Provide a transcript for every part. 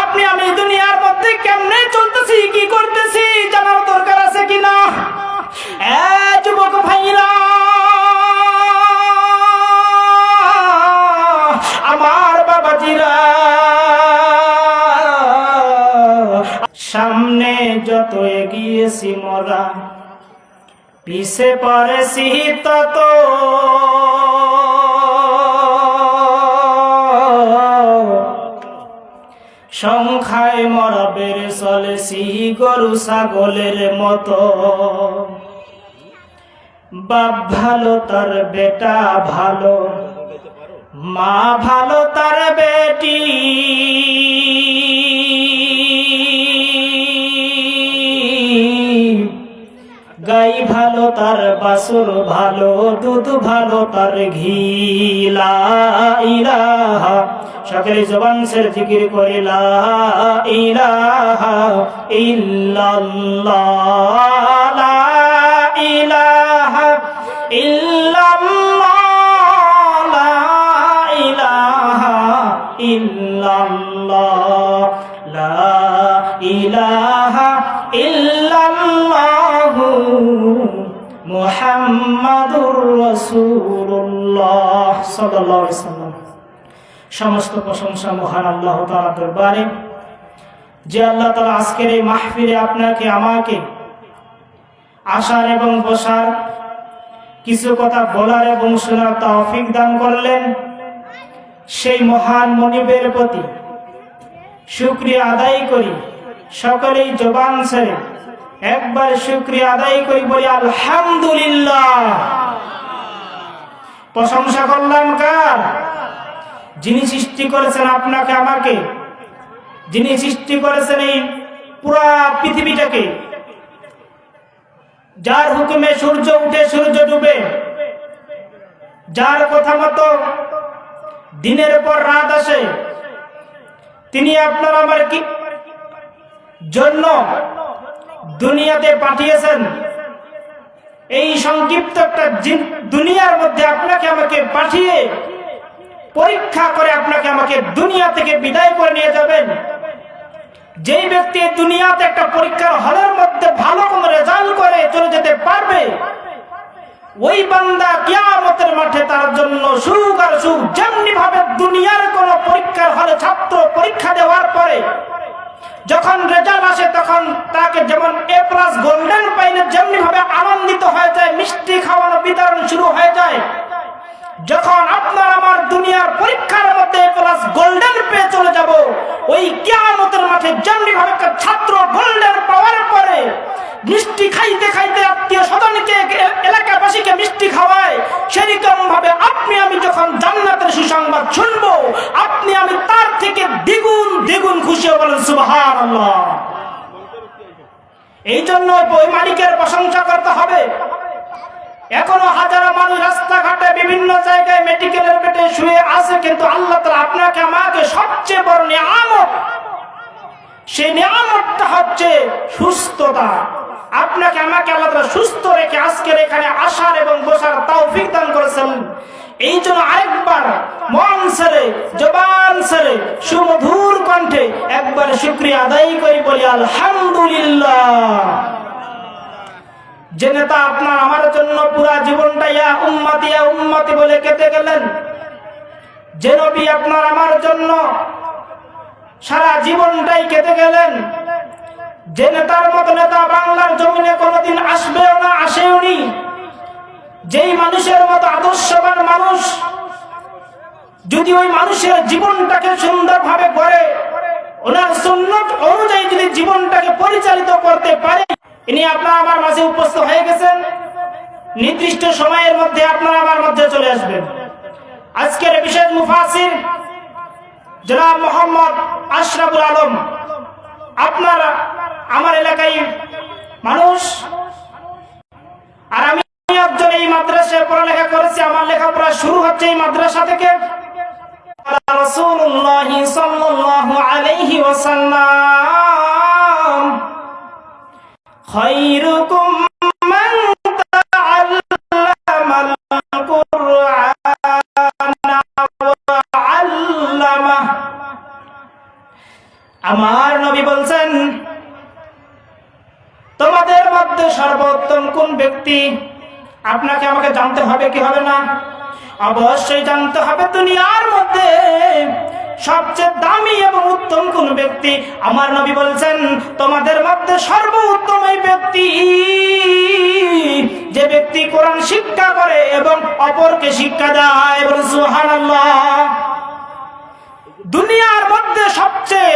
আপনি, আমি দুনিয়ার মধ্যে কেমনে চলতেছি, কি করতেছি, জানার দরকার আছে কিনা? যুবক ভাইরা, আমার সামনে যত এগিয়েছি মোরা, পিছে পড়েছি তত সংখ্যায় মরবের চলে সিহি গরু ছাগলের মতো। বাপ ভালো, তার বেটা ভালো। মা ভালো, তার বেটি। গাই ভালো, তার বাসুর ভালো, দুধ ভালো, তার ঘি। ইলাহা। সকলে জবান সের জিকির করে, লা ইলাহা ইল্লাল্লাহ। লা ইলাহা ইল্লাল্লাহ। লা ইলাহা ইল্লাল্লাহ। সমস্ত প্রশংসা মহান আল্লাহ তাআলা দরবারে। যে আল্লাহ তাআলা আজকের এই মাহফিলে আপনাকে, আমাকে আসার এবং বসার কিছু কথা বলার এবং শোনার তৌফিক দান করলেন। সেই মহান মনিবের প্রতি শুক্রিয়া আদায় করি। সকলেই জবান ছেড়ে একবার শুক্রিয়া আদায় করি বলি, আলহামদুলিল্লাহ। প্রশংসা করলাম কার? যিনি সৃষ্টি করেছেন আপনাকে, আমাকে। যিনি সৃষ্টি করেছেন এই পুরা পৃথিবীটাকে। যার হুকুমে সূর্য উঠে, সূর্য ডুবে। যার কথা মতো দিনের পর রাত আসে। তিনি আপনার আমার কি জন্য দুনিয়াতে পাঠিয়েছেন? এই সংক্ষিপ্ত একটা দুনিয়ার মধ্যে আপনাকে আমাকে পাঠিয়ে পরীক্ষা করে আপনাকে আমাকে দুনিয়া থেকে বিদায় করে নিয়ে যাবেন। যেই ব্যক্তি দুনিয়াতে একটা পরীক্ষার হলের মধ্যে ভালো কোনো রেজাল্ট করে চলে যেতে পারবে, ওই বান্দা কিয়ামতের মাঠে তার জন্য সুখ আর সুখ যেমনি ভাবে দুনিয়ার কোন পরীক্ষার হলে ছাত্র পরীক্ষা দেওয়ার পরে যখন রেজাল্ট আসে তখন তাকে যেমন এ প্লাস গোল্ডেন পাইলে যেমনি ভাবে আনন্দিত হয়ে যায়, মিষ্টি খাওয়ানো বিতরণ শুরু হয়ে যায়। যখন আপনার আমার দুনিয়ার পরীক্ষার মধ্যে প্লাস গোল্ডেন পেয়ে চলে যাব, ওই কিয়ামতের মাঠে যেমনি ভাবে ছাত্র গোল্ডেন পাওয়ার পরে মিষ্টি খাইতে খাইতে আত্মীয় স্বজনকে, এলাকাবাসীকে মিষ্টি খাওয়ায় সেরকম ভাবে আপনি আমি যখন জান্নাতের সুসংবাদ শুনব, আপনি আমি তার থেকে দ্বিগুণ দ্বিগুণ খুশি বলেন সুবাহান এই জন্য ওই মালিকের প্রশংসা করতে হবে। এখনও হাজারো মানুষ রাস্তাঘাটে বিভিন্ন জায়গায় মেডিকেলের বেটে শুয়ে আছে, কিন্তু আল্লাহ তালা আপনাকে, আমাকে সবচেয়ে বড় নিয়ামত, সেই নিয়ামতটা হচ্ছে সুস্থতা। আপনাকে, আমাকে আল্লাহ তাআলা সুস্থ রেখে আজকের এখানে আসার এবং বসার তৌফিক দান করেছেন। এই জন্য আরেকবার মন ছেড়ে, জবান ছেড়ে, সুমধুর কণ্ঠে একবার শুক্রিয়া আদায় করি বলি, আলহামদুলিল্লাহ। যে নেতা আপনার আমার জন্য পুরা জীবনটা ইয়া উম্মাতি ইয়া উম্মাতি বলে কেটে গেলেন। যে নবী আপনার আমার জন্য সারা জীবনটাই কেটে গেলেন। যে নেতার মতো নেতা বাংলার জমিনে কোনোদিন আসবেও না, আসেও নি। যেই মানুষের মতো আদর্শবান মানুষ, যদি ওই মানুষের জীবনটাকে সুন্দরভাবে গড়ে, ওনার সুন্নত অনুযায়ী যদি জীবনটাকে পরিচালিত করতে পারে ইনি আপনার আমার মাঝে উপস্থিত হয়ে গেছেন। নির্দিষ্ট সময়ের মধ্যে আপনারা আমার মধ্যে চলে আসবেন। আজকের বিশেষ মুফাসির জনাব মোহাম্মদ আশরাফুল আলম। আপনারা আমার এলাকায় মানুষ। আর আমি একজন এই মাদ্রাসায় পড়ালেখা করেছি, আমার লেখাপড়া শুরু হচ্ছে এই মাদ্রাসা থেকে। রাসূলুল্লাহ সাল্লাল্লাহু আলাইহি ওয়াসাল্লাম। মান তাআল্লামাল কুরআনা ওয়া 'আল্লামাহ আমার নবী বলছেন, তোমাদের মধ্যে সর্বোত্তম কোন ব্যক্তি? আপনাকে আমাকে জানতে হবে কি হবে না? অবশ্যই জানতে হবে দুনিয়ার মধ্যে। সবচেয়ে দামি এবং উত্তম কোন ব্যক্তি? আমার নবী বলছেন, তোমাদের মধ্যে সর্বোত্তম এই ব্যক্তি যে ব্যক্তি কোরআন শিক্ষা করে এবং অপরকে শিক্ষা দেয়। দুনিয়ার মধ্যে সবচেয়ে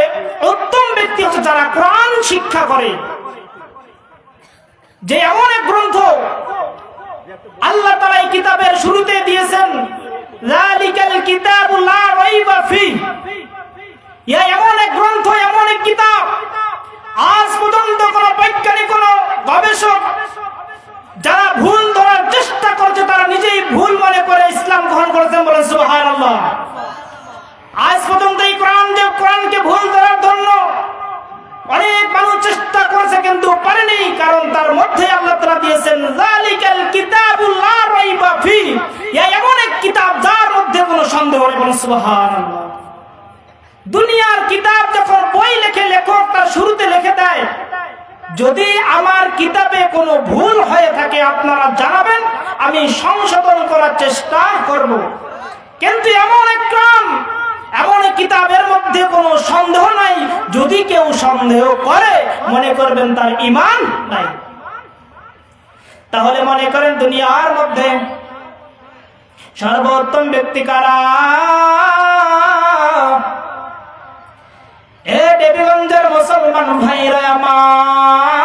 উত্তম ব্যক্তি হচ্ছে যারা কোরআন শিক্ষা করে। যে এমন এক গ্রন্থ আল্লাহ তাআলা এই কিতাবের শুরুতে দিয়েছেন যালিকাল কিতাবু লা রাইবা ফি। ইয়া এমন এক গ্রন্থ, এমন এক কিতাব। আজ পর্যন্ত কোন বৈজ্ঞানিক, কোন গবেষক যারা ভুল ধরার চেষ্টা করছে, তারা নিজেই ভুল মনে করে ইসলাম গ্রহণ করেছেন বলেন সুবহানাল্লাহ। আজ পর্যন্ত এই কোরআন যে কোরআনকে ভুল ধরার জন্য অনেক মানুষ চেষ্টা করেছে কিন্তু পারেনি, কারণ তার মধ্যে আল্লাহ তাআলা দিয়েছেন, যালিকাল কিতাবুল রাইবা ফি। এমন এক কিতাব যার মধ্যে কোনো সন্দেহ নেই সুবহানাল্লাহ। দুনিয়ার কিতাব যখন বই লেখে, লেখক তার শুরুতে লিখে দেয়, যদি আমার কিতাবে কোনো ভুল হয়ে থাকে, আপনারা জানাবেন, আমি সংশোধন করার চেষ্টা করব। কিন্তু এমন এক এমন কিতাবের মধ্যে কোনো সন্দেহ নাই। যদি কেউ সন্দেহ করে, মনে করবেন তার ইমান নাই। তাহলে মনে করেন দুনিয়ার মধ্যে সর্বোত্তম ব্যক্তি কারা? এ দেবীগঞ্জের মুসলমান ভাইরা আমার।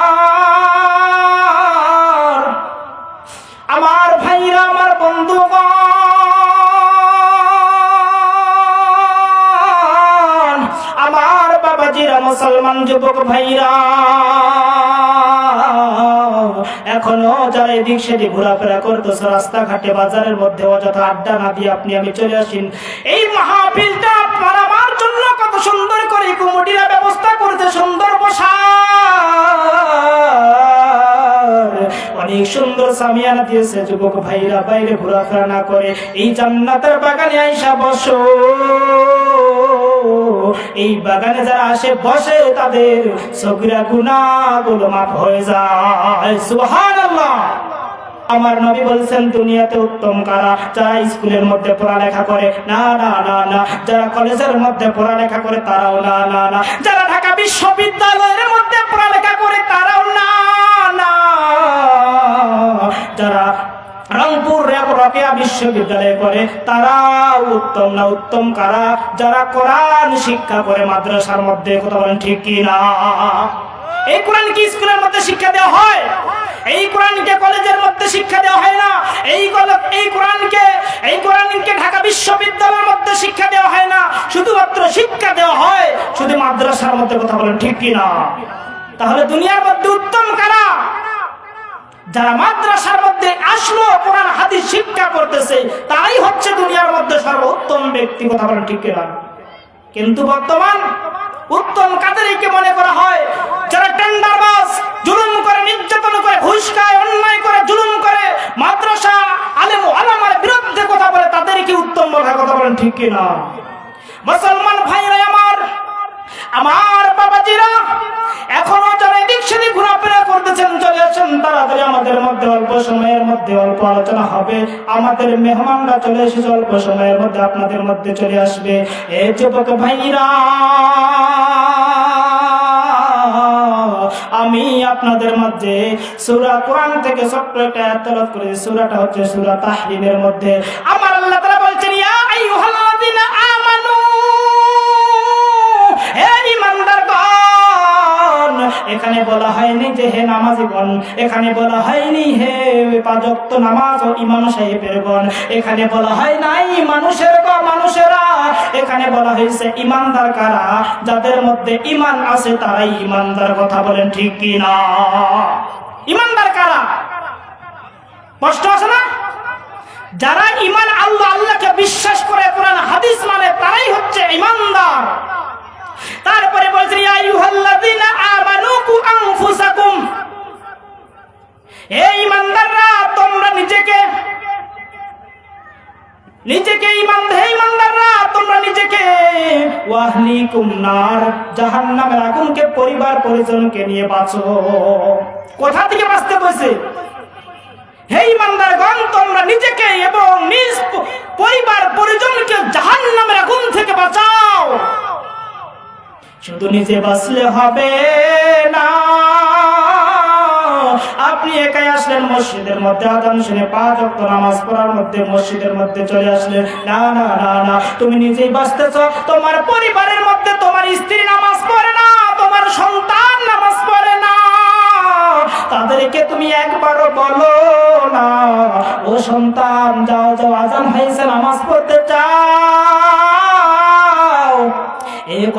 মুসলমান যুবক ভাইরা, এখনও যারা এদিক সেদিক ঘোরাফেরা করতেছে, রাস্তাঘাটে, বাজারের মধ্যে অযথা আড্ডা না দিয়ে আপনি, আমি চলে আসেন। এই মাহফিলটা আপনার জন্য কত সুন্দর করে কমিটিরা ব্যবস্থা করেছে, সুন্দর বসার অনেক সুন্দর সামিয়ানা দিয়েছে যুবক ভাইরা, বাইরে ঘোরাফেরা না করে এই জান্নাতের বাগানে আইসা বসো। এই বাগানে যারা আসে, বসে তাদের সগিরা গুনা গুলো মাফ হয়ে যায়। সুবহানাল্লাহ। আমার নবী বলছেন, দুনিয়াতে উত্তম কারা? যারা স্কুলের মধ্যে পড়ালেখা করে, না না না না। যারা কলেজের মধ্যে পড়ালেখা করে, তারাও না না না। যারা ঢাকা বিশ্ববিদ্যালয়ের মধ্যে পড়ালেখা করে, তারাও না না। যারা রংপুর রকেয়া বিশ্ববিদ্যালয়ে করে, তারা উত্তম না উত্তম কারা? যারা কোরআন শিক্ষা করে মাদ্রাসার মধ্যে, কথা বলেন ঠিক কি না এই কোরআন কি স্কুলের মধ্যে শিক্ষা দেওয়া হয়? এই কোরআনকে কলেজের মধ্যে শিক্ষা দেওয়া হয় না? এই এই কোরআনকে এই কোরআনকে ঢাকা বিশ্ববিদ্যালয়ের মধ্যে শিক্ষা দেওয়া হয় না? শুধুমাত্র শিক্ষা দেওয়া হয় শুধু মাদ্রাসার মধ্যে, কথা বলেন ঠিক কি না তাহলে দুনিয়ার মধ্যে উত্তম কারা? যারা মাদ্রাসার মধ্যে আসলো, কোরআন, হাদিস শিক্ষা করতেছে তাই হচ্ছে দুনিয়ার মধ্যে সর্বোত্তম ব্যক্তি, কথা বলেন ঠিক কিনা? কিন্তু বর্তমান উত্তম কাদেরকে মনে করা হয়, যারা টেন্ডারবাজ, জুলুম করে, নির্যাতন করে ঘুষ খায় অন্যায় করে, জুলুম করে, মাদ্রাসা আলেম আলামার বিরুদ্ধে কথা বলে, তাদেরকে উত্তম বলার কথা বলেন ঠিক কিনা? মুসলমান ভাইরা আমার আমার বাবাজিরা এখনও যারা এদিক সেদিক ঘোরাফেরা করতেছেন, চলে আসেন, তাড়াতাড়ি আমাদের মধ্যে অল্প সময়ের মধ্যে অল্প আলোচনা হবে। আমাদের মেহমানরা চলে এসেছে, অল্প সময়ের মধ্যে আপনাদের মধ্যে চলে আসবে। এ যুবক ভাইরা, আমি আপনাদের মধ্যে সূরা কোরআন থেকে ছোট্ট একটা তেলাওয়াত করেছি। সূরাটা হচ্ছে সূরা তাহরিমের মধ্যে। আমার এখানে বলা হয়নি যে হে নামাজিগণ এখানে বলা হয়নি হে পাঁচক্ত নামাজ ও ইমাম সাহেবের গণ এখানে বলা হয় নাই মানুষের গ মানুষেরা, এখানে বলা হয়েছে ইমানদার কারা, যাদের মধ্যে ইমান আছে তারাই ইমানদার, কথা বলেন ঠিক কি না ইমানদার কারা? কষ্ট আছে না? যারা ইমান আল্লাহ আল্লাহকে বিশ্বাস করে, কোরআন হাদিস মানে তারাই হচ্ছে ইমানদার। তারপরে বলছে, ইয়া আইয়ুহাল্লাযীনা আনফুসাকুম। হে ইমানদাররা তোমরা নিজেকে নিজেকে ইমান হে ইমানদাররা তোমরা নিজেকে ওয়াহলিকুম নার জাহান্নামের আগুনকে, পরিবার পরিজনকে নিয়ে বাঁচো। কোথা থেকে বাঁচতে বসে হে ইমানদারগণ তোমরা নিজেকে এবং নিজ পরিবার পরিজনকে জাহান্নামের আগুন থেকে বাঁচাও। শুধু নিজে বাঁচলে হবে না। আপনি একাই আসলেন মসজিদের মধ্যে। আদান শুনে পাঁচ অক্ট নামাজ পড়ার মধ্যে মসজিদের মধ্যে চলে আসলেন। না না না না, তুমি নিজেই বাঁচতেছ। তোমার পরিবারের মধ্যে তোমার স্ত্রী নামাজ পড়ে না, তোমার সন্তান নামাজ পড়ে না। তাদেরকে তুমি একবারও বলো না, ও সন্তান, যাও যাও, আজান হয়েছে, নামাজ পড়তে চাও।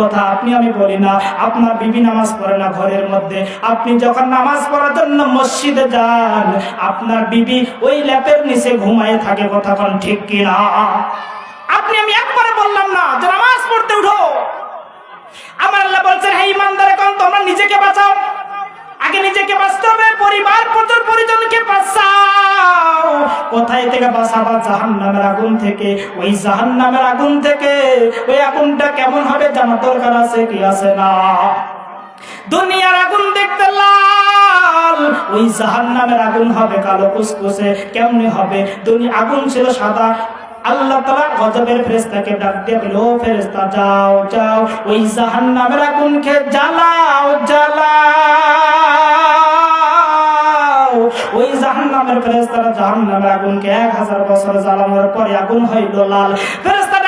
কথা আপনি আমি বলি না। আপনার বিবি নামাজ পড়ে না ঘরের মধ্যে। আপনি যখন নামাজ পড়ার জন্য মসজিদে যান, আপনার বিবি ওই ল্যাপের নিচে ঘুমায় থাকে কথা কোন ঠিক কিনা? আপনি আমি একবারে বললাম না যে নামাজ পড়তে উঠো। আমার আল্লাহ বলছেন, হে ইমানদার এখন তোমরা নিজেকে বাঁচাও। আগে নিজেকে বাঁচতে হবে, পরিবার পরিজন পরিজনকে বাঁচাও। কোথায় থেকে বাঁচাবা জাহান নামের আগুন থেকে? ওই জাহান নামের আগুন থেকে। ওই আগুনটা কেমন হবে জানা দরকার আছে কি আছে না? দুনিয়ার আগুন দেখতে লাল। ওই জাহান নামের আগুন হবে কালো কুসকুসে। কেমনে হবে? দুনিয়া আগুন ছিল সাদা। আল্লাহ তালা গজবের ফেরেস্তাকে ডাক দিয়ে বলল, "ও ফেরেস্তা যাও যাও, ওই জাহান নামের আগুনকে জ্বালাও জ্বালাও। ওই জাহান নামের ফেরেস্তারা জাহান আগুনকে এক হাজার বছর জ্বালানোর পরে আগুন হইল লাল। ফেরেস্তা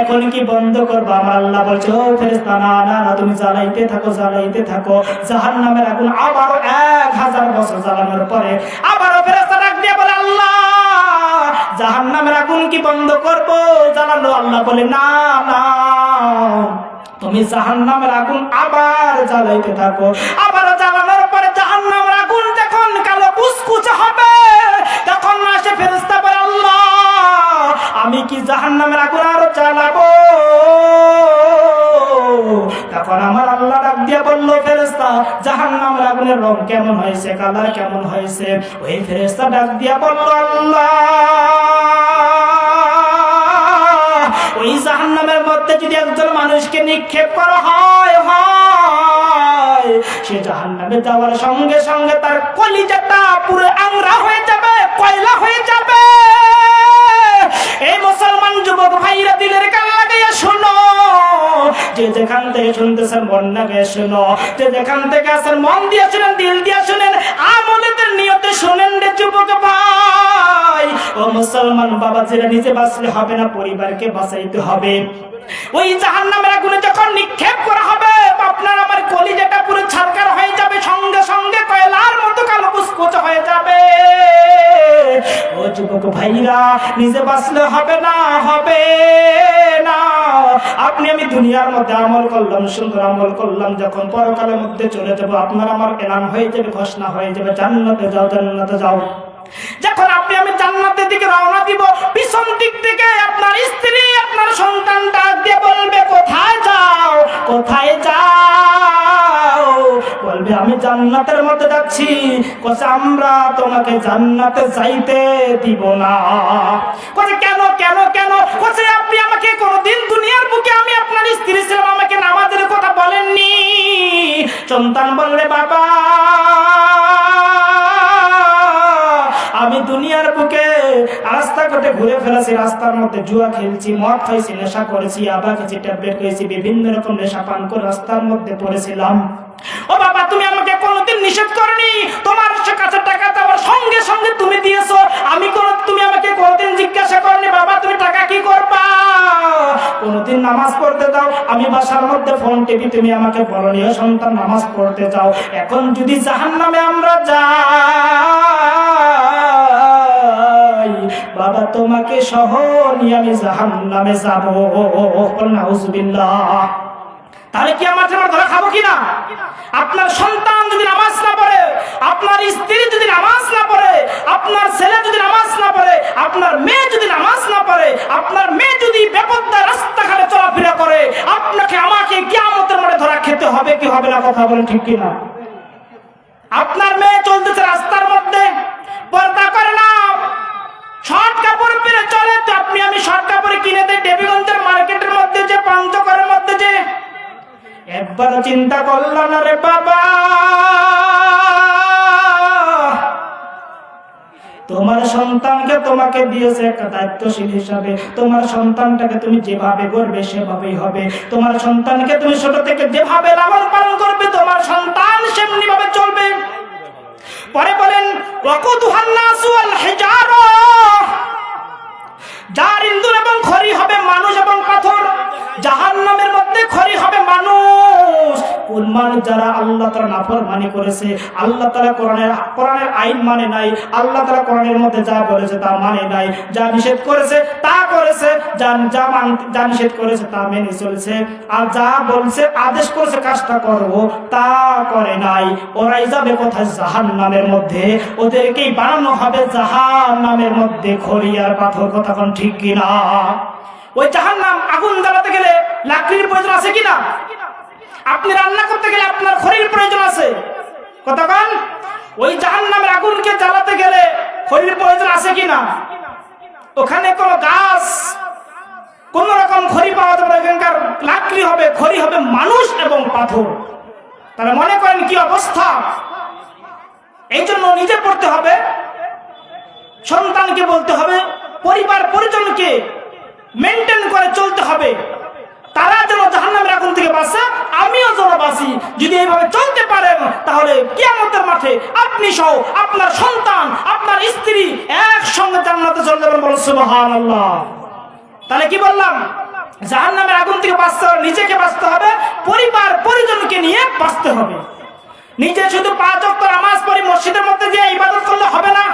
এখন কি বন্ধ করব। আমার আল্লাহ বলছে, ও ফেরেস্তা না না না, তুমি জ্বালাইতে থাকো জ্বালাইতে থাকো। জাহান নামের আগুন আবারও এক হাজার বছর জ্বালানোর পরে আবারও ফেরেস্তা ডাক দিয়ে বলে, আল্লাহ জাহান নামের আগুন কি বন্ধ করব? জ্বালানো আল্লাহ, বলে, না না, তুমি জাহান নামের আগুন আবার জ্বালাইতে থাকো। আবার কি জাহান নামের আগুন আরও চালাবো তখন আমার আল্লাহ ডাক দিয়া বলল ফেরেস্তা জাহান নামের আগুনের রং কেমন হয়েছে? কালার কেমন হয়েছে? ওই ফেরেস্তা ডাক দিয়া বলল, আল্লাহ, ওই জাহান্নামের মধ্যে যদি একজন মানুষকে নিক্ষেপ করা হয় হয়, সে জাহান্নামে যাওয়ার সঙ্গে সঙ্গে তার কলিজাটা পুরো আংরা হয়ে যাবে, কয়লা হয়ে যাবে। এই মুসলমান যুবক ভাইরা দিলের কান লাগাইয়া শোনো। যে যেখান থেকে শুনতেছেন মন লাগাইয়া শোনো। যে যেখান থেকে আসেন মন দিয়ে শুনেন, দিল দিয়ে শুনেন আমলেদের নিয়তে শোনেন রে যুবক ভাই। ও মুসলমান বাবা, যেটা নিজে বাঁচলে হবে না, পরিবারকে বাঁচাইতে হবে। ওই জাহান নামের আগুনে যখন নিক্ষেপ করা হবে, আপনার আমার কলিজাটা পুরো ছারকার হয়ে যাবে, সঙ্গে সঙ্গে কয়লার মতো কালো কুচকুচে হয়ে যাবে। ও যুবক ভাইরা, নিজে বাঁচলে হবে না হবে না। আপনি আমি দুনিয়ার মধ্যে আমল করলাম, সুন্দর আমল করলাম, যখন পরকালের মধ্যে চলে যাব, আপনার আমার এলান হয়ে যাবে, ঘোষণা হয়ে যাবে, জান্নাতে যাও জান্নাতে যাও। যখন আপনি আমি জান্নাতের দিকে রওনা দিব, পিছন দিক থেকে আপনার স্ত্রী, আপনার সন্তান ডাক দিয়ে বলবে, কোথায় যাও? কোথায় যাও? বলবে, আমি জান্নাতের মধ্যে যাচ্ছি। কোথায় আমরা তোমাকে জান্নাতে যাইতে দিব না। কোথায় কেন কেন কেন? কোথায় আপনি আমাকে কোনোদিন দুনিয়ার বুকে আমি আপনার স্ত্রী ছিলাম আমাকে নামাজের কথা বলেননি। সন্তান বললে, বাবা আমি দুনিয়ার বুকে রাস্তাঘাটে ঘুরে ফেলেছি, রাস্তার মধ্যে জুয়া খেলছি, মদ খাইছি, নেশা করেছি আবা খেয়েছি ট্যাবলেট খেয়েছি বিভিন্ন রকম নেশা পান করে রাস্তার মধ্যে পড়েছিলাম। ও বাবা, তুমি আমাকে কোনোদিন নিষেধ করনি? তোমার কাছে টাকা দেওয়ার সঙ্গে সঙ্গে তুমি দিয়েছ। আমি কোন, তুমি আমাকে কোনোদিন জিজ্ঞাসা করনি, বাবা, তুমি টাকা কি করবা? কোনোদিন নামাজ পড়তে যাও আমি বাসার মধ্যে ফোন টিপি তুমি আমাকে বলনি, ও সন্তান, নামাজ পড়তে যাও। এখন যদি জাহান নামে আমরা যাই বাবা, তোমাকে সহনি আমি জাহান নামে যাব তাহলে কি আমার জন্য ধরা খাব কিনা? আপনার সন্তান যদি নামাজ না পড়ে, আপনার স্ত্রী যদি নামাজ না পড়ে, আপনার ছেলে যদি নামাজ না পড়ে, আপনার মেয়ে যদি নামাজ না পড়ে, আপনার মেয়ে যদি বেপদ্দায় রাস্তাঘাটে চলাফেরা করে, আপনাকে আমাকে কিয়ামতের মধ্যে ধরা খেতে হবে কি হবে না কথা বলেন ঠিক কিনা? আপনার মেয়ে চলতেছে রাস্তার মধ্যে, পর্দা করে না। শর্ট কাপড় পেরে চলে তো আপনি আমি শর্ট কাপড় কিনে দেয় দেবীগঞ্জের মার্কেটের মধ্যে যে পাঞ্চকরের মধ্যে যে। একবার চিন্তা করলাম না রে বাবা। তোমার সন্তানকে তোমাকে দিয়েছে একটা দায়িত্বশীল হিসাবে। তোমার সন্তানটাকে তুমি যেভাবে করবে সেভাবেই হবে। তোমার সন্তানকে তুমি ছোট থেকে যেভাবে লালন পালন করবে, তোমার সন্তান সেমনিভাবে চলবে। পরে বলেন ওয়াকুদুহান নাসু আল হিজারা। যার ইন্ধন এবং খড়ি হবে মানুষ এবং পাথর, জাহান্নামের মধ্যে খড়ি হবে মানুষ। কোন মানুষ যারা আল্লাহ তারা নাফরমানি করেছে, আল্লাহ কোরআনের কোরআনের আইন মানে নাই, আল্লাহ কোরআনের মধ্যে যা বলেছে তা মানে নাই, যা নিষেধ করেছে তা করেছে, যা যা মান, যা নিষেধ করেছে তা মেনে চলেছে, আর যা বলছে, আদেশ করেছে, কাজটা করব, তা করে নাই। ওরাই যাবে কোথায়? জাহান নামের মধ্যে। ওদেরকেই বানানো হবে জাহান নামের মধ্যে খড়ি আর পাথর কতক্ষণ ঠিক কিনা? ওই জাহান নাম আগুন জ্বালাতে গেলে লাকড়ির প্রয়োজন আছে কিনা? আপনি রান্না করতে গেলে আপনার খড়ির প্রয়োজন আছে। কতক্ষণ ওই জাহান নামের আগুনকে জ্বালাতে গেলে খড়ির প্রয়োজন আছে কিনা? ওখানে কোনো গাছ, কোন রকম খড়ি পাওয়া যাবে এখানকার লাকড়ি হবে, খড়ি হবে মানুষ এবং পাথর। তাহলে মনে করেন কি অবস্থা? এই জন্য নিজে পড়তে হবে, সন্তানকে বলতে হবে পরিবার পরিজনকে মেনটেন করে চলতে হবে। তারা যেন জাহান্নামের আগুন থেকে বাঁচে, আমিও যেন বাঁচি। যদি এইভাবে চলতে পারেন, তাহলে কিয়ামতের মাঠে আপনি সহ আপনার সন্তান, আপনার স্ত্রী একসঙ্গে জান্নাতে চলে যাবেন বলো সুবহানাল্লাহ। তাহলে কি বললাম? জাহান নামের আগুন থেকে বাঁচতে হবে নিজেকে বাঁচতে হবে, পরিবার পরিজনকে নিয়ে বাঁচতে হবে। নিজে শুধু পাঁচ অক্ট নামাজ পড়ি মসজিদের মধ্যে যে ইবাদত করলে হবে না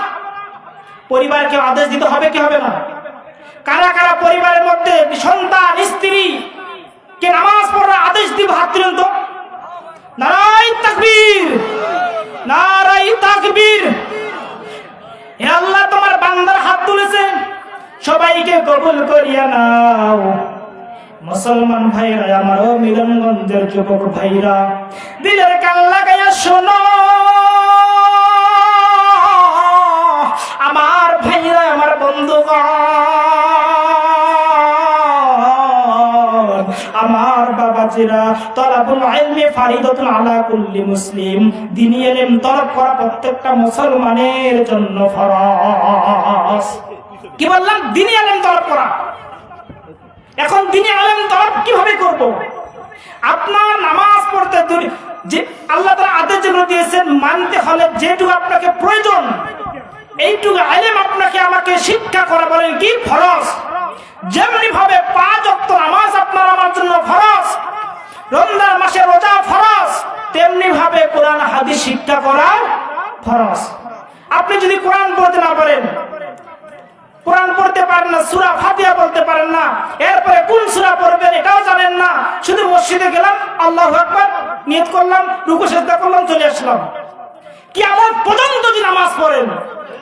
পরিবারকে আদেশ দিতে হবে কি হবে না? কারা কারা পরিবারের মধ্যে সন্তান, স্ত্রী কে নামাজ পড়ার আদেশ দিব হাত তুলেন তো। নারাই তাকবীর নারাই তাকবীর। হে আল্লাহ, তোমার বান্দার হাত তুলেছেন সবাইকে কবুল করিয়া নাও। মুসলমান ভাইরা আমার মিলনগঞ্জের যুবক ভাইরা, দিলের কান লাগাইয়া শোনো। বন্ধুগণ, আমার বাবাজিরা, তলাবুল ইলমি ফারিদাতুন আলা কুল্লি মুসলিম, দিনী ইলম তলব করা প্রত্যেকটা মুসলমানের জন্য ফরজ। কি বললাম? দিনী ইলম তলব করা। এখন দিনে আলেম তলব কীভাবে করব? আপনার নামাজ পড়তে যে আল্লাহ তাআলা আদেশ যেগুলো দিয়েছেন, মানতে হলে যেটুকু আপনাকে প্রয়োজন এইটুকু আলেম আপনাকে আমাকে শিক্ষা করা বলেন কি ফরজ? যেমনি ভাবে পাঁচ অক্ত নামাজ আপনার আমার জন্য ফরজ, রমজান মাসে রোজা ফরজ, তেমনি ভাবে কোরআন হাদিস শিক্ষা করা ফরজ। আপনি যদি কোরআন পড়তে না পারেন, কোরআন পড়তে পারেন না, সুরা ফাতিহা বলতে পারেন না, এরপরে কোন সুরা পড়বেন এটাও জানেন না, শুধু মসজিদে গেলাম, আল্লাহু আকবার, নিয়ত করলাম, রুকু সেজদা করলাম, চলে আসলাম। কি আমার পর্যন্ত যদি নামাজ পড়েন,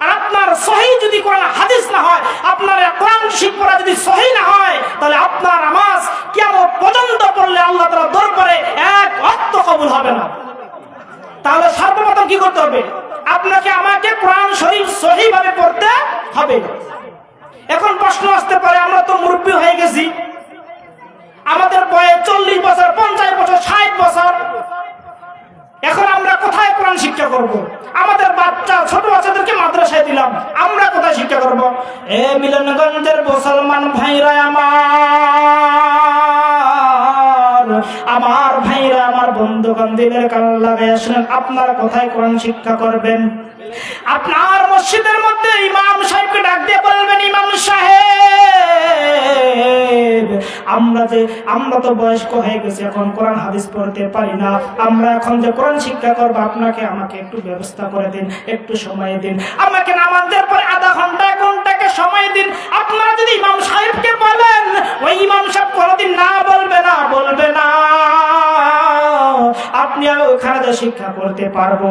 আর আপনার সহি যদি কোরআন হাদিস না হয়, আপনার কোরআন শিক্ষা যদি সহি না হয়, তাহলে আপনার নামাজ কি আমার পর্যন্ত পড়লে আল্লাহ তাআলা দরবারে এক অর্থ কবুল হবে না। তাহলে সর্বপ্রথম কি করতে হবে? আপনাকে আমাকে কোরআন শরীফ সহি ভাবে পড়তে হবে। এখন প্রশ্ন আসতে পারে, আমরা তো মুরব্বী হয়ে গেছি। আমাদের বয়স চল্লিশ বছর, পঞ্চাশ বছর, ষাট বছর। এখন আমরা কোথায় কোরআন শিক্ষা করব। আমাদের বাচ্চা, ছোট বাচ্চাদেরকে মাদ্রাসায় দিলাম আমরা কোথায় শিক্ষা করব। এ মিলনগঞ্জের মুসলমান ভাইরা আমার আমার ভাইরা, আমার বন্ধুগণ, দিলের কান লাগাই আসলেন, আপনারা কোথায় কোরআন শিক্ষা করবেন? আপনার মসজিদের মধ্যে ইমাম সাহেবকে ডাক দিয়ে বলবেন, ইমাম সাহেব, আমরা যে, আমরা তো বয়স্ক হয়ে গেছি, এখন কোরআন হাদিস পড়তে পারি না। আমরা এখন যে কোরআন শিক্ষা করব, আপনাকে আমাকে একটু ব্যবস্থা করে দিন, একটু সময় দিন। আমাকে নামাজের পরে আধা ঘণ্টা ঘন্টাকে সময় দিন। আপনারা যদি ইমাম সাহেবকে বলেন, ওই ইমাম সাহেব কোনোদিন না বলবে না বলবে না। আপনি আমি ওখানে যে শিক্ষা করতে পারব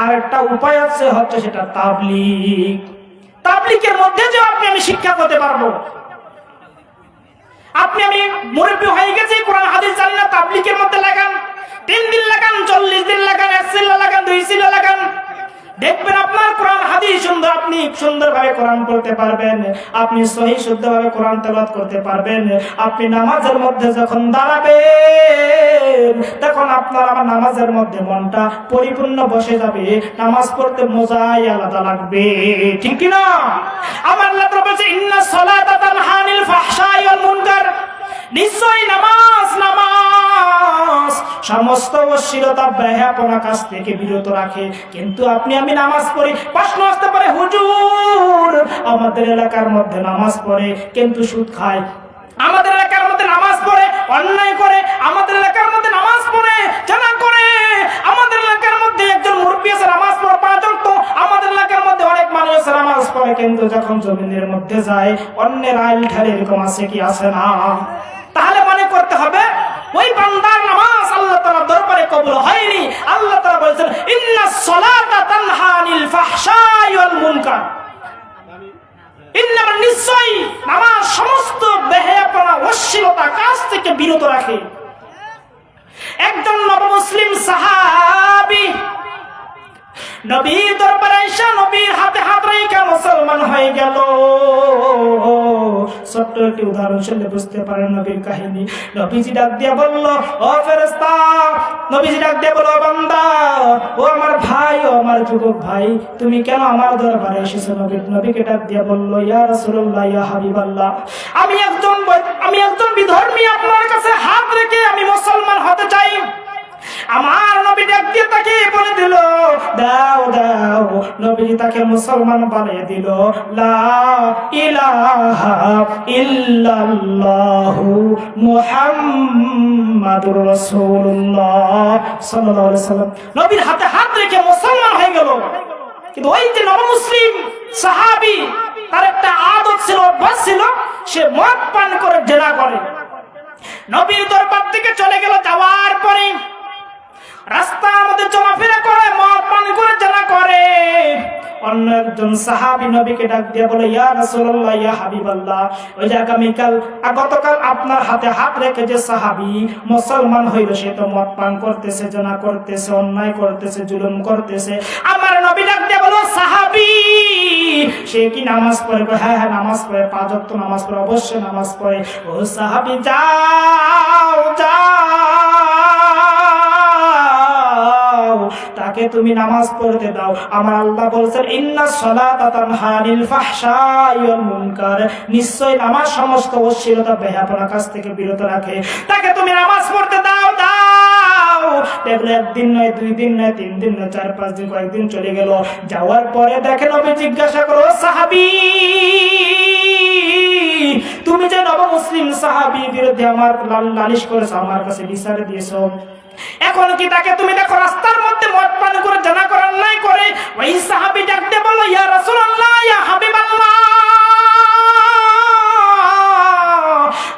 আর একটা উপায় আছে হচ্ছে সেটা তাবলিগ। তাবলিকের মধ্যে যে আপনি আমি শিক্ষা করতে পারব। আপনি আমি মুরব্বী হয়ে গেছি, কোরআন, হাদিস জানি না তাবলিকের মধ্যে লাগান। তিন দিন লাগান, চল্লিশ দিন লাগান, এক সিল্লা লাগান, দুই সিল্লা লাগান। দেখবেন আপনার কোরআন হাদিস সুন্দর, আপনি সুন্দরভাবে কোরআন পড়তে পারবেন, আপনি সহি শুদ্ধভাবে কোরআন তেলাওয়াত করতে পারবেন, আপনি নামাজের মধ্যে যখন দাঁড়াবেন, তখন আপনার আমার নামাজের মধ্যে মনটা পরিপূর্ণ বসে যাবে, নামাজ পড়তে মজাই আলাদা লাগবে। ঠিক কি না? আমার আল্লাহ বলছে, ইন্না সালাতা তানহা ফাহশাই মুনকার। নিশ্চয়ই নামাজ নামাজ। সমস্ত অশ্লীলতা ব্যাহাপনা কাছ থেকে বিরত রাখে। কিন্তু আপনি, আমি নামাজ পড়ি, প্রশ্ন আসতে পারে, হুজুর, আমাদের এলাকার মধ্যে নামাজ পড়ে, কিন্তু সুদ খায়। আমাদের এলাকার মধ্যে নামাজ পড়ে, অন্যায় করে। আমাদের এলাকার মধ্যে নামাজ পড়ে, জানা করে। আমাদের এলাকার মধ্যে একজন মুরব্বী আছে, নামাজ পড়ে পাঁচ ওয়াক্ত। আমাদের এলাকার মধ্যে অনেক মানুষ আছে, নামাজ পড়ে, কিন্তু যখন জমিনের মধ্যে যায়, অন্যের আইল ঠালে এরকম আছে কি, আছে না? তাহলে মনে করতে হবে ওই বান্দার নামাজ আল্লাহ তাআলা দরবারে কবুল হয়নি। আল্লাহ তারা বলেছেন, ইন্না সলাতা তানহানিল ফাহশাই ওয়াল মুনকার। ইন্নামা নিশ্চয়ই নামাজ সমস্ত বেহায়াপনা, অশ্লীলতা কাজ থেকে বিরত রাখে। একজন নবমুসলিম সাহাবী নবীর দরবারে এসে নবীর হাতে হাত রেখে মুসলমান হয়ে গেল। ছোট্ট একটি উদাহরণ শুনলে বুঝতে পারেন নবীর কাহিনী। নবীজি ডাক বলল, ও নবীজি ডাক বলল, "ও আমার ভাই, ও আমার যুবক ভাই, তুমি কেন আমার দরবারে এসেছ? নবী, নবীকে ডাক দিয়ে বলল, ইয়া রাসূলুল্লাহ, ইয়া হাবিবাল্লাহ, আমি একজন আমি একজন বিধর্মী, আপনার কাছে হাত রেখে আমি মুসলমান হতে চাই। আমার নবী ডাক তাকে বলে দিল, দাও দাও। নবী তাকে মুসলমান বানিয়ে দিল, লা ইলাহা ইল্লাল্লাহু মুহাম্মাদুর রাসূলুল্লাহ সাল্লাল্লাহু আলাইহি সাল্লাম। নবীর হাতে হাত রেখে মুসলমান হয়ে গেল। কিন্তু ওই যে নবমুসলিম সাহাবী, তার একটা আদত ছিল, অভ্যাস ছিল, সে মদ পান করে জেনা করে। নবীর দরবার থেকে চলে গেল, যাওয়ার পরে রাস্তার মধ্যে চলাফেরা করে, মদ পান করে, জানা করে। অন্য একজন সাহাবি নবীকে ডাক বলে, ইয়া রাসূলুল্লাহ, ইয়া হাবিবাল্লাহ, ওই যে গতকাল আপনার হাতে হাত রেখে যে সাহাবি মুসলমান সে তো মদ পান করতেছে, জানা করতেছে, অন্যায় করতেছে, জুলুম করতেছে। আমার নবী ডাক সাহাবি, সে কি নামাজ পড়ে? হ্যাঁ হ্যাঁ নামাজ পড়ে, পাঁচ নামাজ পড়ে, অবশ্যই নামাজ পড়ে। ও সাহাবি, যাও যাও। তাকে তুমি নামাজ পড়তে দাও। আমার আল্লাহ বলছেন, ইন্না সালাতা ওয়াল মুনকার। নিশ্চয় নামাজ সমস্ত অশ্লীলতা বেহাপনা কাছ থেকে বিরত রাখে। তাকে তুমি নামাজ পড়তে দাও দাও। নয়, দুই দিন নয়, তিন দিন নয়, চার, পাঁচ দিন চলে গেল। যাওয়ার পরে দেখেন আমি জিজ্ঞাসা করো সাহাবি, তুমি যে নব মুসলিম সাহাবি বিরুদ্ধে আমার লাল- লালিশ করেছ, আমার কাছে বিচার দিয়েছ। এখন কি তাকে তুমি দেখো রাস্তার মধ্যে মদ পান করে জানা করে অন্যায় করে? ওই সাহাবি ডাকতে বলো, ইয়া রাসূলুল্লাহ, ইয়া হাবিবাল্লাহ।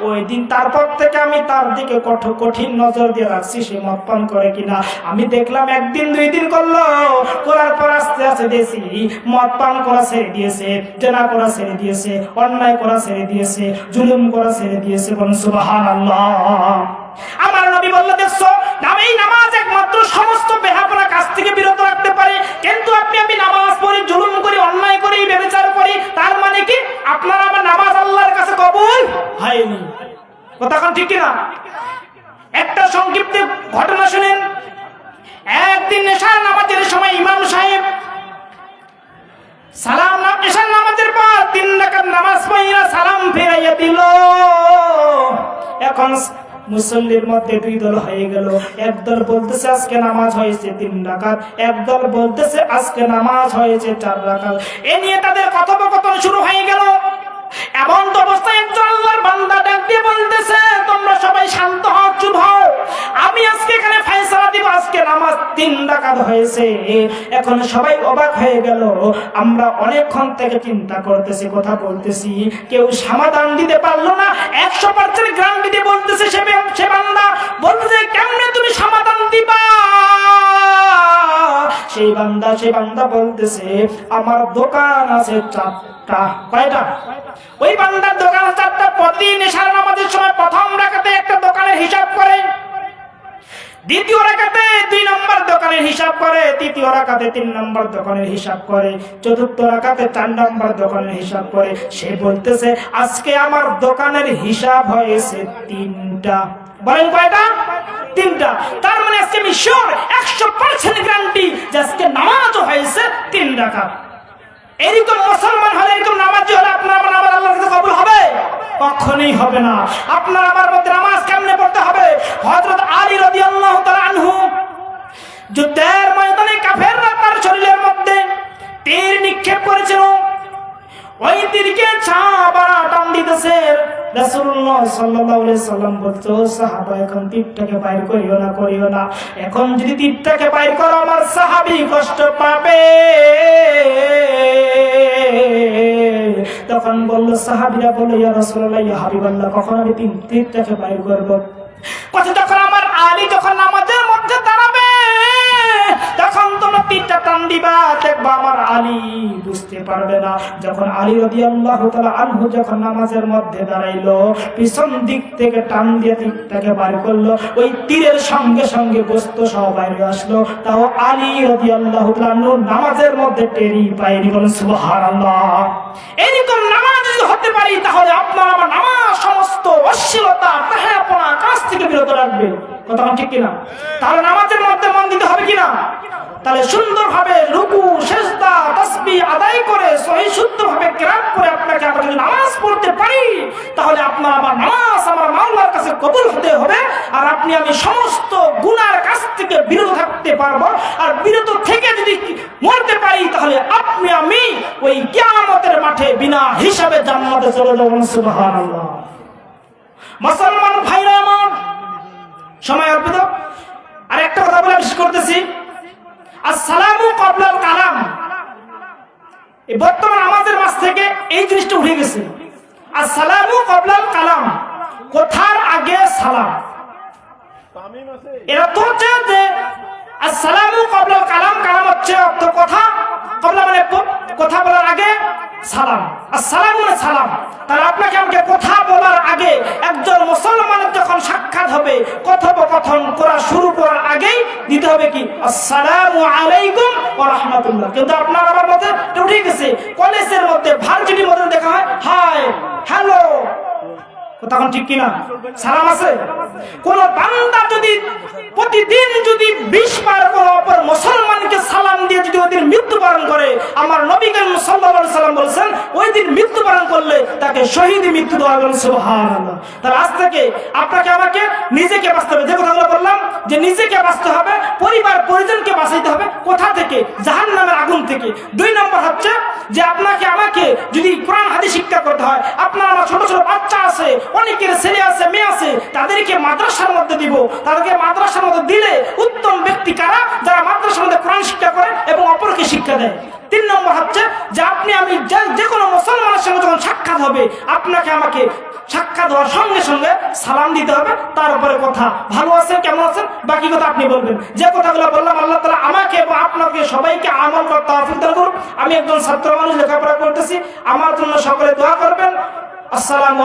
ওই দিন তারপর থেকে আমি তার দিকে কঠিন নজর দিয়ে রাখছি, সে মদ পান করে কিনা। আমি দেখলাম একদিন, দুই দিন করল। করার পর আস্তে আস্তে দেখছি, মদ পান করা ছেড়ে দিয়েছে, জেনা করা ছেড়ে দিয়েছে, অন্যায় করা ছেড়ে দিয়েছে, জুলুম করা ছেড়ে দিয়েছে বলুন, সুবহানাল্লাহ। সমস্ত বেহাপনা কাছ থেকে বিরত রাখতে পারে। কিন্তু আপনি, আমি নামাজ পড়ি, জুলুম করি, অন্যায় করি বেবিচার করি, তার মানে কি? আপনার আমার নামাজ আল্লাহর কাছে কবুল হয়নি কথা ঠিক না একটা সংক্ষিপ্ত ঘটনা শুনেন। একদিন নেশার নামাজের সময় ইমাম সাহেব সালাম এশার নামাজের পর তিন রাকাত নামাজ পড়িয়া সালাম ফিরাইয়া দিল। এখন মুসল্লির মধ্যে দুই দল হয়ে গেল। একদল বলতেছে, আজকে নামাজ হয়েছে তিন রাকাত। একদল বলতেছে, আজকে নামাজ হয়েছে চার রাকাত। এ নিয়ে তাদের কথোপকথন শুরু হয়ে গেল। এমন অবস্থায় একজন আল্লাহর বান্দা ডাক বলতেছে, তোমরা সবাই শান্ত হও, চুপ হও। আমি আজকে এখানে ফয়সালা দিব, আজকে নামাজ তিন রাকাত হয়েছে। এখন সবাই অবাক হয়ে গেল। আমরা অনেকক্ষণ থেকে চিন্তা করতেছি, কথা বলতেছি। কেউ সমাধান দিতে পারল না। একশো পার্সেন্ট গ্রান্টি দিয়ে বলতেছে, সে বান্দা বলতেছে কেমনে তুমি সমাধান দিবা? সেই বান্দা সেই বান্দা বলতেছে, আমার দোকান আছে চারটা কয়টা? ওই বান্দার দোকান চারটা। প্রতিদিন এশার নামাজের সময় প্রথম রাখাতে একটা দোকানের হিসাব করে। দ্বিতীয় দুই নম্বর দোকানের হিসাব করে। তৃতীয় রাকাতে তিন নম্বর দোকানের হিসাব করে। চতুর্থ রাকাতে চার নম্বর দোকানের হিসাব করে। সে বলতেছে, আজকে আমার দোকানের হিসাব হয়েছে তিনটা। বলেন কয়টা? তিনটা। তার মানে আজকে আমি শিওর একশো পার্সেন্ট গ্যারান্টি যে আজকে নামাজও হয়েছে তিন রাকাত। এরকম মুসলমান হলে, এরকম নামাজি হলে আপনার আমার নামাজ আল্লাহর কাছে কবুল হবে? কখনোই হবে না। আপনার আমার মধ্যে নামাজ কেমনে পড়তে হবে? হযরত আলী রাদিয়াল্লাহু তাআলা আনহু যুদ্ধের ময়দানে কাফেররা তার শরীরের মধ্যে তীর নিক্ষেপ করেছিল। ওই তীরকে টান দিতেছে। সাহাবা এখন বাইর না না। এখন যদি তীরটাকে বাইর করো, আমার কষ্ট পাবে। তখন বলল, সাহাবীরা বলল, ইয়া হাবিবাল্লাহ, কখন আমি তীরটাকে বাইর করব? কথা যখন আমার আলী যখন আলী রাদিয়াল্লাহু তাআলা আনহু যখন নামাজের মধ্যে দাঁড়াইলো, পিছন দিক থেকে টান দিয়ে তীরটাকে বার করল, ওই তীরের সঙ্গে সঙ্গে গোস্ত সহ বাইরে আসলো। তাও আলী রাদিয়াল্লাহু তাআলা নামাজের মধ্যে টেরি পায়নি বলে সুবহানাল্লাহ। এরকম নামাজ যদি হতে পারি, তাহলে আপনার আমার নামাজ সমস্ত অশ্লীলতা তাহাপনা কাজ থেকে বিরত রাখবে। কথা ঠিক কিনা? তাহলে নামাজের মধ্যে মন দিতে হবে কিনা? তাহলে সুন্দরভাবে রুকু, সেজদা, তাসবিহ আদায় করে, সহি শুদ্ধভাবে কেরাত করে আপনাকে আমরা যদি নামাজ পড়তে পারি, তাহলে আপনার আমার নামাজ আমার মাওলার কাছে কবুল হতে হবে। আর আপনি আমি সমস্ত গুনার কাছ থেকে বিরত থাকতে পারব। আর বিরত থেকে যদি মরতে পারি, তাহলে আপনি আমি ওই কিয়ামতের মাঠে বিনা হিসাবে জান্নাতে চলে যাব, সুবহানাল্লাহ। মুসলমান ভাইরা আমার, সময় অল্পিত আর একটা কথা বলে শেষ করতেছি। আসসালামু কবলাল কালাম। বর্তমান আমাদের মাছ থেকে এই জিনিসটা উঠে গেছে। আসসালামু কবলাল কালাম, কথার আগে সালাম। এরা তো আসসালামু কবলাল কালাম কালাম হচ্ছে অর্থ কথা। কবলা মানে কথা বলার আগে সালাম। আসসালাম মানে সালাম। তাহলে আপনাকে আমাকে কথা বলার আগে একজন মুসলমানের যখন সাক্ষাৎ হবে, কথোপকথন করা শুরু করার আগেই দিতে হবে কি? আসসালামু আলাইকুম ওয়া রাহমাতুল্লাহ। কিন্তু আপনার আমার মধ্যে উঠে গেছে। কলেজের মধ্যে ভার্সিটির মধ্যে দেখা হয় হাই হ্যালো তখন ঠিক কিনা? সালাম আছে? কোন বান্দা যদি প্রতিদিন যদি বিশ বার কোন অপর শহীদ মৃত্যু দেওয়া আজ থেকে আপনাকে, আমাকে, নিজেকে বাঁচতে হবে যে কথাগুলো বললাম, যে নিজেকে বাঁচতে হবে, পরিবার, পরিজনকে বাঁচাইতে হবে, কোথা থেকে? জাহান নামের আগুন থেকে। দুই নম্বর হচ্ছে যে আপনাকে, আমাকে যদি কোরআন, হাদিস শিক্ষা করতে হয়, আপনার আমার ছোট ছোট বাচ্চা আছে, অনেকের ছেলে আছে, মেয়ে আছে, তাদেরকে মাদ্রাসার মধ্যে দিব। তাদেরকে মাদ্রাসার মধ্যে দিলে উত্তম ব্যক্তি কারা? যারা মাদ্রাসার মধ্যে কোরআন শিক্ষা করে এবং অপরকে শিক্ষা দেয়। তিন নম্বর হচ্ছে যে আপনি আমি যে- কোনো মুসলমানের সঙ্গে যখন সাক্ষাৎ হবে, আপনাকে আমাকে সাক্ষাৎ হওয়ার সঙ্গে সঙ্গে সালাম দিতে হবে। তার উপরে কথা ভালো আছেন কেমন আছেন বাকি কথা আপনি বলবেন। যে কথাগুলো বললাম, আল্লাহ তালা আমাকে এবং আপনাকে সবাইকে আমল করতে তৌফিক করুন আমি একজন ছাত্র মানুষ, লেখাপড়া করতেছি। আমার জন্য সকলে দোয়া করবেন। আসসালাম